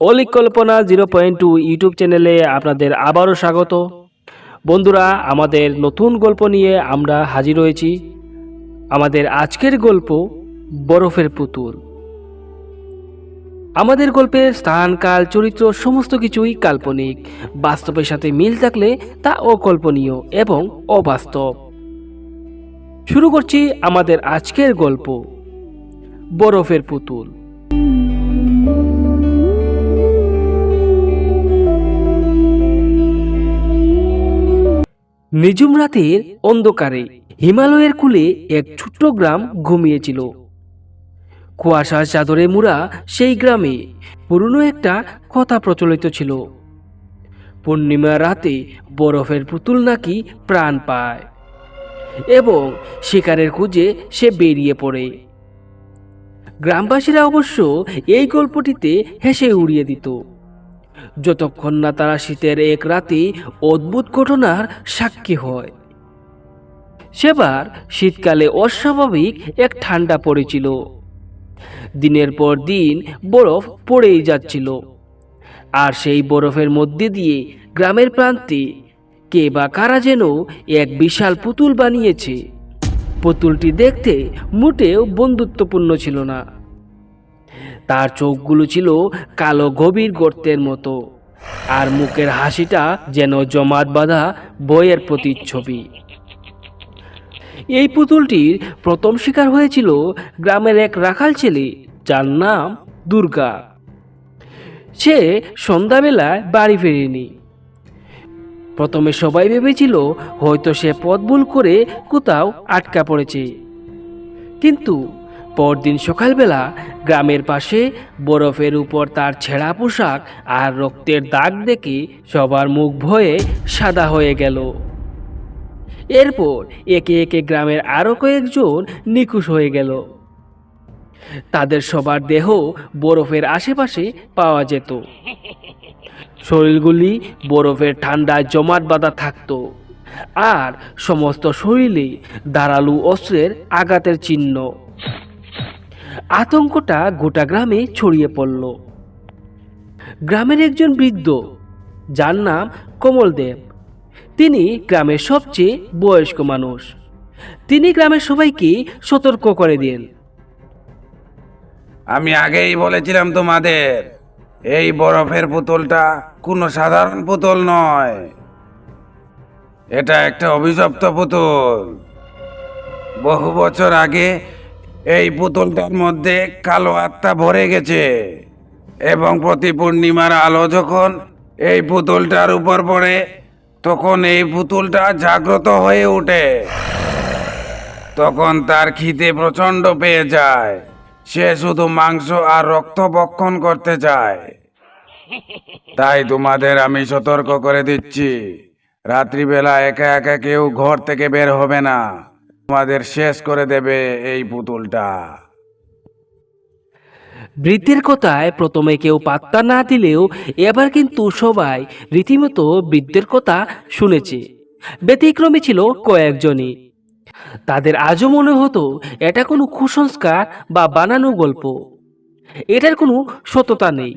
অলিক কল্পনা zero point two YouTube চ্যানেলে আপনাদের আবারও স্বাগত। বন্ধুরা, আমাদের নতুন গল্প নিয়ে আমরা হাজির হয়েছি। আমাদের আজকের গল্প বরফের পুতুল। আমাদের গল্পের স্থান, কাল, চরিত্র, সমস্ত কিছুই কাল্পনিক। বাস্তবের সাথে মিল থাকলে তা অকল্পনীয় এবং অবাস্তব। শুরু করছি আমাদের আজকের গল্প, বরফের পুতুল। নিঝুম রাতের অন্ধকারে হিমালয়ের কূলে এক ছোট্ট গ্রাম ঘুমিয়েছিল। কুয়াশার চাদরে মুড়া সেই গ্রামে পুরনো একটা কথা প্রচলিত ছিল। পূর্ণিমা রাতে বরফের পুতুল নাকি প্রাণ পায় এবং শিকারের খুঁজে সে বেরিয়ে পড়ে। গ্রামবাসীরা অবশ্য এই গল্পটিতে হেসে উড়িয়ে দিত। যতক্ষণ না তারা শীতের এক রাতে অদ্ভুত ঘটনার সাক্ষী হয়। সেবার শীতকালে অস্বাভাবিক এক ঠান্ডা পড়েছিল। দিনের পর দিন বরফ পড়েই যাচ্ছিল। আর সেই বরফের মধ্যে দিয়ে গ্রামের প্রান্তে কে বা কারা যেন এক বিশাল পুতুল বানিয়েছে। পুতুলটি দেখতে মোটেও বন্ধুত্বপূর্ণ ছিল না। তার চোখগুলো ছিল কালো গভীর গর্তের মতো, আর মুখের হাসিটা যেন জমাট বাঁধা বইয়ের প্রতিচ্ছবি। এই পুতুলটির প্রথম শিকার হয়েছিল গ্রামের এক রাখাল ছেলে, যার নাম দুর্গা। সে সন্ধ্যাবেলায় বাড়ি ফেরেনি। প্রথমে সবাই ভেবেছিল হয়তো সে পথ ভুল করে কোথাও আটকা পড়েছে। কিন্তু পরদিন সকালবেলা গ্রামের পাশে বরফের উপর তার ছেঁড়া পোশাক আর রক্তের দাগ দেখে সবার মুখ ভয়ে সাদা হয়ে গেল। এরপর একে একে গ্রামের আরও কয়েকজন নিখোঁজ হয়ে গেল। তাদের সবার দেহ বরফের আশেপাশে পাওয়া যেত। শরীরগুলি বরফের ঠান্ডায় জমাট বাঁধা থাকতো আর সমস্ত শরীরে দাঁড়ালু অস্ত্রের আঘাতের চিহ্ন। আতঙ্কটা গোটা গ্রামে ছড়িয়ে পড়ল। গ্রামের একজন বৃদ্ধ, যার নাম কমলদেব তিনি গ্রামের সবচেয়ে বয়স্ক মানুষ। তিনি গ্রামের সবাইকে সতর্ক করে দেন। আমি আগেই বলেছিলাম তোমাদের, এই বরফের পুতুলটা কোনো সাধারণ পুতুল নয়। এটা একটা অভিশপ্ত পুতুল। বহু বছর আগে এই পুতুলটার মধ্যে কালো আত্মা ভরে গেছে এবং প্রতি পূর্ণিমার আলো যখন এই পুতুলটার উপর পড়ে, তখন এই পুতুলটা জাগ্রত হয়ে ওঠে তখন তার খিদে প্রচণ্ড পেয়ে যায়। সে শুধু মাংস আর রক্ত ভক্ষণ করতে চায়। তাই তোমাদের আমি সতর্ক করে দিচ্ছি। রাত্রিবেলা একা একা কেউ ঘর থেকে বের হবে না। তোমাদের শেষ করে দেবে এই পুতুলটা। বৃদ্ধের কথায় প্রথমে কেউ পাত্তা না দিলেও এবার কিন্তু সবাই রীতিমতো বৃদ্ধের কথা শুনেছে। ব্যতিক্রমী ছিল কয়েকজনই। তাদের আজও মনে হতো এটা কোনো কুসংস্কার বা বানানো গল্প। এটার কোনো সততা নেই।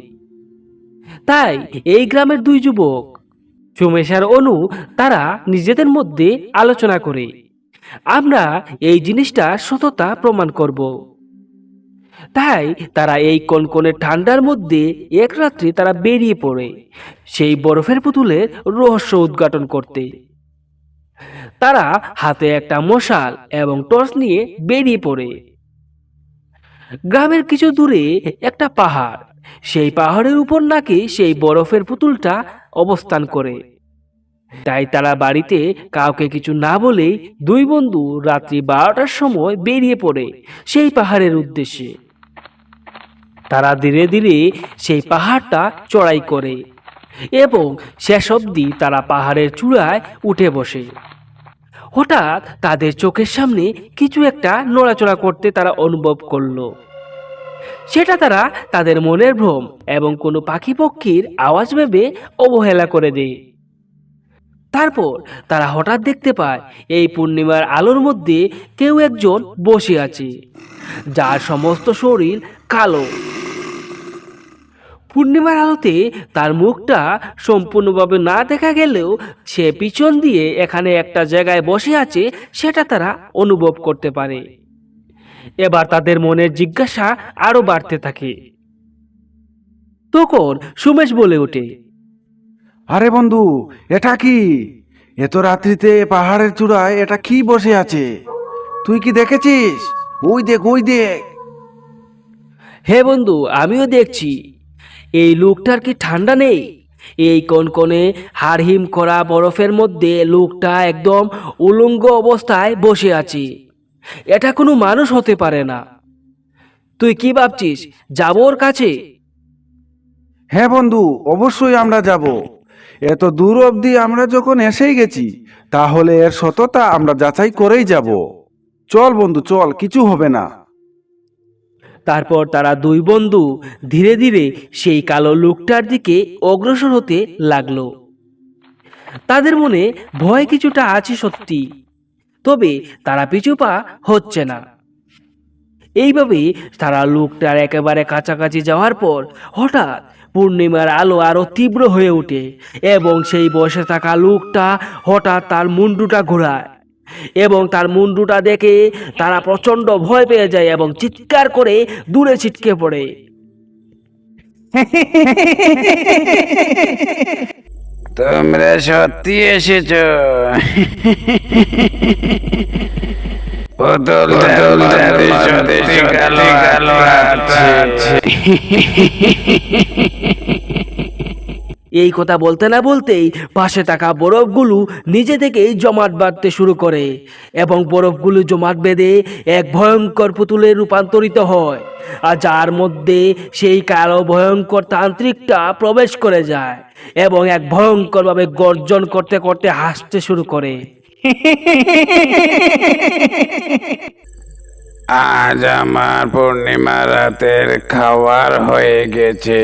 তাই এই গ্রামের দুই যুবক সুমেশার অনু, তারা নিজেদের মধ্যে আলোচনা করে। আমরা এই জিনিসটা সততা প্রমাণ করব। তাই তারা এই কনকনে ঠান্ডার মধ্যে এক রাত্রি তারা বেরিয়ে পড়ে, সেই বরফের পুতুলের রহস্য উদ্ঘাটন করতে। তারা হাতে একটা মশাল এবং টর্চ নিয়ে বেরিয়ে পড়ে। গ্রামের কিছু দূরে একটা পাহাড়, সেই পাহাড়ের উপর নাকি সেই বরফের পুতুলটা অবস্থান করে। তাই তারা বাড়িতে কাউকে কিছু না বলেই দুই বন্ধু রাত্রি বারোটার সময় বেরিয়ে পড়ে সেই পাহাড়ের উদ্দেশ্যে। তারা ধীরে ধীরে সেই পাহাড়টা চড়াই করে এবং শেষ অবধি তারা পাহাড়ের চূড়ায় উঠে বসে। হঠাৎ তাদের চোখের সামনে কিছু একটা নড়াচড়া করতে তারা অনুভব করল। সেটা তারা তাদের মনের ভ্রম এবং কোনো পাখি পক্ষীর আওয়াজ ভেবে অবহেলা করে দেয়। তারপর তারা হঠাৎ দেখতে পায়, এই পূর্ণিমার আলোর মধ্যে কেউ একজন বসে আছে, যার সমস্ত শরীর কালো। পূর্ণিমার আলোতে তার মুখটা সম্পূর্ণভাবে না দেখা গেলেও সে পিছন দিয়ে এখানে একটা জায়গায় বসে আছে, সেটা তারা অনুভব করতে পারে। এবার তাদের মনের জিজ্ঞাসা আরও বাড়তে থাকে। তখন সুমেশ বলে ওঠে আরে বন্ধু এটা কি? এত রাত্রিতে পাহাড়ের চূড়ায় এটা কি বসে আছে? তুই কি দেখেছিস? ওই দেখ ওই দেখ। হে বন্ধু আমিও দেখছি। এই লোকটার কি ঠান্ডা নেই? এই কনকনে হাড়হিম করা বরফের মধ্যে লোকটা একদম উলঙ্গ অবস্থায় বসে আছে। এটা কোনো মানুষ হতে পারে না। তুই কি ভাবছিস যাব ওর কাছে? হ্যাঁ বন্ধু অবশ্যই আমরা যাব। এত দূর অবধি আমরা যখন এসেই গেছি, তাহলে এর সততা আমরা যাচাই করেই যাব। চল বন্ধু, চল, কিছু হবে না। তারপর তারা দুই বন্ধু ধীরে ধীরে সেই কালো লোকটার দিকে অগ্রসর হতে লাগল। তাদের মনে ভয় কিছুটা আছে সত্যি, তবে তারা পিছু পা হচ্ছে না। এইভাবে তারা লোকটার একেবারে কাছাকাছি যাওয়ার পর হঠাৎ পূর্ণিমার আলো আরও তীব্র হয়ে ওঠে এবং সেই বসে থাকা লোকটা হঠাৎ তার মুন্ডুটা ঘোরায় এবং তার মুন্ডুটা দেখে তারা প্রচণ্ড ভয় পেয়ে যায় এবং চিৎকার করে দূরে ছিটকে পড়ে। তোমরা সত্যি এসেছ। পুতুলটার মধ্যে সত্যি কালো কালো আছে। এই কথা বলতে না বলতেই পাশে থাকা বরফগুলো নিজে থেকেই জমাট বাঁধতে শুরু করে এবং বরফগুলো জমাট বেঁধে এক ভয়ঙ্কর পুতুলে রূপান্তরিত হয় আর যার মধ্যে সেই কালো ভয়ঙ্কর তান্ত্রিকটা প্রবেশ করে যায় এবং এক ভয়ঙ্করভাবে গর্জন করতে করতে হাসতে শুরু করে। আজ আমার পূর্ণিমা রাতের খাওয়ার হয়ে গেছে।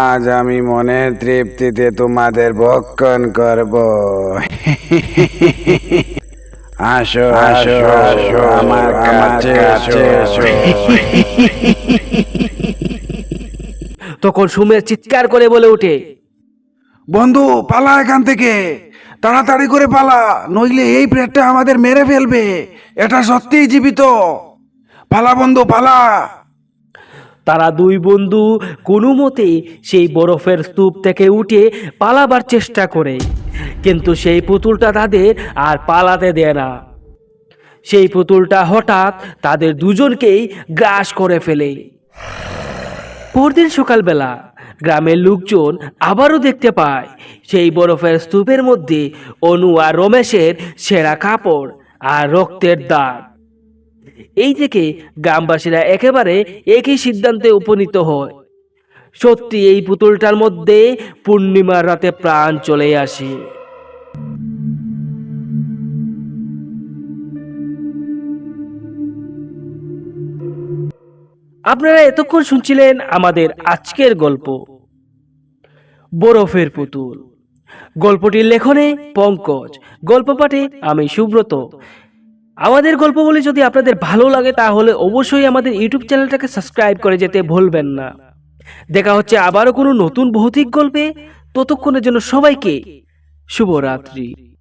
আজ আমি মনের তৃপ্তিতে তোমাদের ভক্ষণ করব। আসো আসো আসো আমার কাছে আসো তখন সুমের চিৎকার করে বলে ওঠে বন্ধু পালা এখান থেকে। তাড়াতাড়ি করে পালা নইলে এই প্লেটটা আমাদের মেরে ফেলবে। এটা সত্যিই জীবিত। পালা বন্ধু পালা। তারা দুই বন্ধু কোনো মতে সেই বরফের স্তূপ থেকে উঠে পালাবার চেষ্টা করে। কিন্তু সেই পুতুলটা তাদের আর পালাতে দেয় না। সেই পুতুলটা হঠাৎ তাদের দুজনকেই গ্রাস করে ফেলে। পরদিন সকালবেলা গ্রামের লোকজন আবারও দেখতে পায়, সেই বরফের স্তূপের মধ্যে অনু আর রমেশের সেরা কাপড় আর রক্তের দাগ। এই থেকে গ্রামবাসীরা একেবারে একই সিদ্ধান্তে উপনীত হয়। সত্যি এই পুতুলটার মধ্যে পূর্ণিমার রাতে প্রাণ চলে আসে। আপনারা এতক্ষণ শুনছিলেন আমাদের আজকের গল্প। বরফের পুতুল। গল্পটির লেখনে পঙ্কজ গল্প পাঠে আমি সুব্রত। আমাদের গল্পগুলি যদি আপনাদের ভালো লাগে, তাহলে অবশ্যই আমাদের ইউটিউব চ্যানেলটাকে সাবস্ক্রাইব করে যেতে ভুলবেন না। দেখা হচ্ছে আবারও কোনো নতুন ভৌতিক গল্পে। ততক্ষণের জন্য সবাইকে শুভরাত্রি।